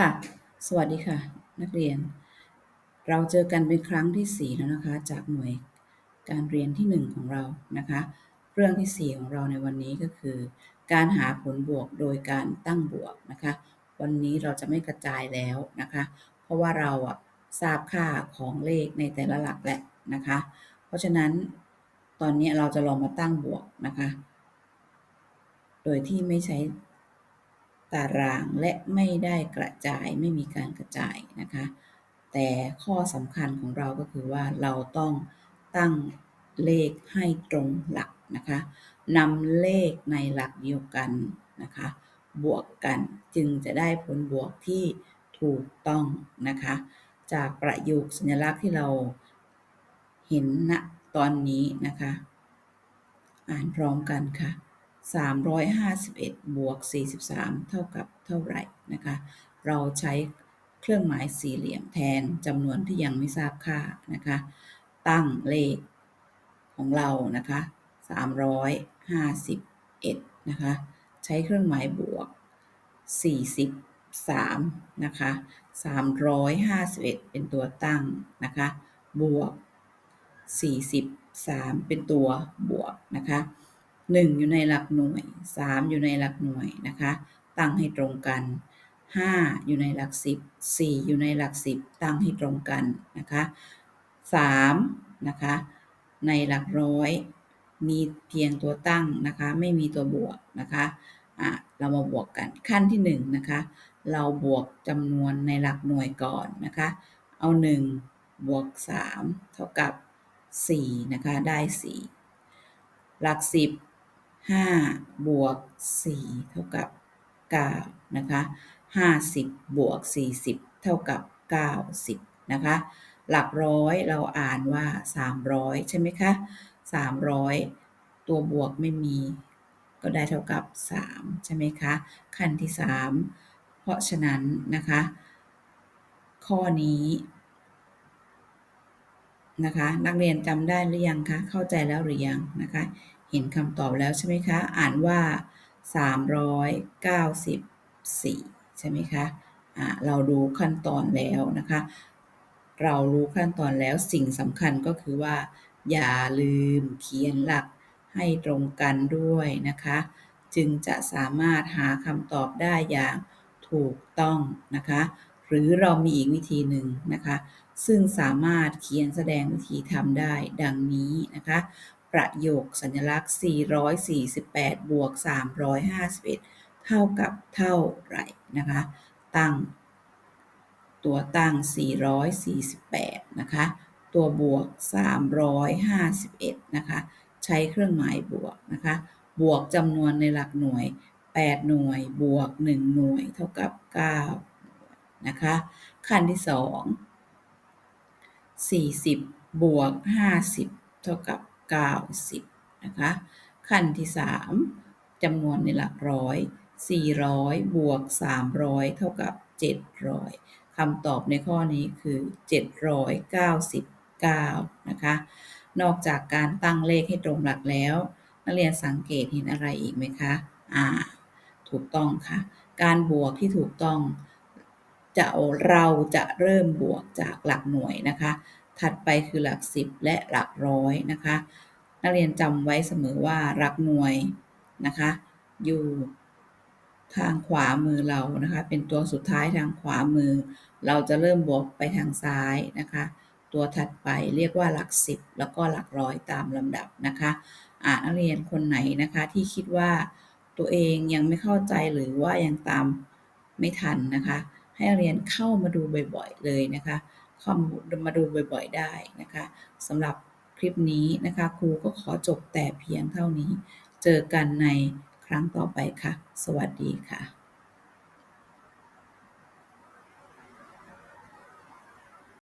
ค่ะ สวัสดีค่ะ นักเรียน เราเจอกันเป็นครั้งที่ 4 แล้วนะคะ จากหน่วยการเรียนที่ 1 ของเรานะคะ เรื่องที่ 4 ของเราในวันนี้ก็คือ การหาผลบวกโดยการตั้งบวกนะคะ วันนี้เราจะไม่กระจายแล้วนะคะ เพราะว่าเราอะทราบค่าของเลขในแต่ละหลักแหล้วนะคะ เพราะฉะนั้นตอนนี้เราจะลองมาตั้งบวกนะคะ โดยที่ไม่ใช้ ตารางและไม่ได้กระจายไม่มีการกระจายนะคะ แต่ข้อสำคัญของเราก็คือว่าเราต้องตั้งเลขให้ตรงหลักนะคะนำเลขในหลักเดียวกันนะคะ บวกกันจึงจะได้ผลบวกที่ถูกต้องนะคะ จากประโยคสัญลักษณ์ที่เราเห็นณตอนนี้นะคะ อ่านพร้อมกันค่ะ 351 บวก 43 เท่ากับเท่าไหร่นะคะ เราใช้เครื่องหมายสี่เหลี่ยมแทนจำนวนที่ยังไม่ทราบค่านะคะ ตั้งเลขของเรานะคะ 351 นะคะ ใช้เครื่องหมายบวก 43 นะคะ 351 เป็นตัวตั้งนะคะ บวก 43 เป็นตัวบวกนะคะ 1 อยู่ในหลักหน่วย 3 อยู่ในหลักหน่วยนะคะ ตั้งให้ตรงกัน 5 อยู่ในหลัก 10 4 อยู่ในหลัก 10 ตั้งให้ตรงกันนะคะ3นะคะในหลักร้อย มีเพียงตัวตั้งนะคะไม่มีตัวบวกนะคะอะเรามาบวกกันขั้นที่1นะคะเราบวกจำนวนในหลักหน่วยก่อนนะคะเอา 1 บวก 3 เท่ากับ 4 นะคะ ได้ 4 หลัก 10 5 บวก 4 เท่ากับ 9 นะคะ 50 บวก 40 เท่ากับ 90 นะคะ หลักร้อยเราอ่านว่า 300 ใช่ไหมคะ 300 ตัวบวกไม่มี ก็ได้เท่ากับ 3 ใช่ไหมคะ ขั้นที่ 3 เพราะฉะนั้นนะคะ ข้อนี้นะคะนักเรียนจำได้หรือยังคะ เข้าใจแล้วหรือยังนะคะ เห็นคำตอบแล้วใช่ไหมคะ อ่านว่า 394 ใช่ไหมคะะเราดูขั้นตอนแล้วนะคะ เรารู้ขั้นตอนแล้วสิ่งสำคัญก็คือว่า อย่าลืมเขียนหลักให้ตรงกันด้วยนะคะ จึงจะสามารถหาคำตอบได้อย่างถูกต้องนะคะ หรือเรามีอีกวิธีหนึ่งนะคะ ซึ่งสามารถเขียนแสดงวิธีทำได้ดังนี้นะคะ ประโยคสัญลักษณ์ 448 บวก 351 เท่ากับเท่าไหร่นะคะ ตั้ง ตัวตั้ง 448 นะคะ ตัวบวก 351 นะคะ ใช้เครื่องหมายบวกนะคะ บวกจำนวนในหลักหน่วย 8 หน่วย บวก 1 หน่วย เท่ากับ 9 นะคะ ขั้นที่ 2 40 บวก 50 เท่ากับ 90นะคะขั้นที่ 3จำนวนในหลักร้อย 400 บวก 300 เท่ากับ 700คำตอบในข้อนี้คือ 799นะคะนอกจากการตั้งเลขให้ตรงหลักแล้ว นักเรียนสังเกตเห็นอะไรอีกไหมคะอ่าถูกต้องค่ะ การบวกที่ถูกต้องจะเราจะเริ่มบวกจากหลักหน่วยนะคะ ถัดไปคือหลักสิบและหลักร้อยนะคะ นักเรียนจำไว้เสมอว่าหลักหน่วยนะคะ อยู่ทางขวามือเรานะคะ เป็นตัวสุดท้ายทางขวามือ เราจะเริ่มบวกไปทางซ้ายนะคะ ตัวถัดไปเรียกว่าหลักสิบแล้วก็หลักร้อยตามลำดับนะคะอ่านักเรียนคนไหนนะคะที่คิดว่าตัวเองยังไม่เข้าใจหรือว่ายังตามไม่ทันนะคะ ให้เรียนเข้ามาดูบ่อยๆเลยนะคะ ข้อมูลมาดูบ่อยๆได้นะคะสำหรับคลิปนี้นะคะครูก็ขอจบแต่เพียงเท่านี้ เจอกันในครั้งต่อไปค่ะ สวัสดีค่ะ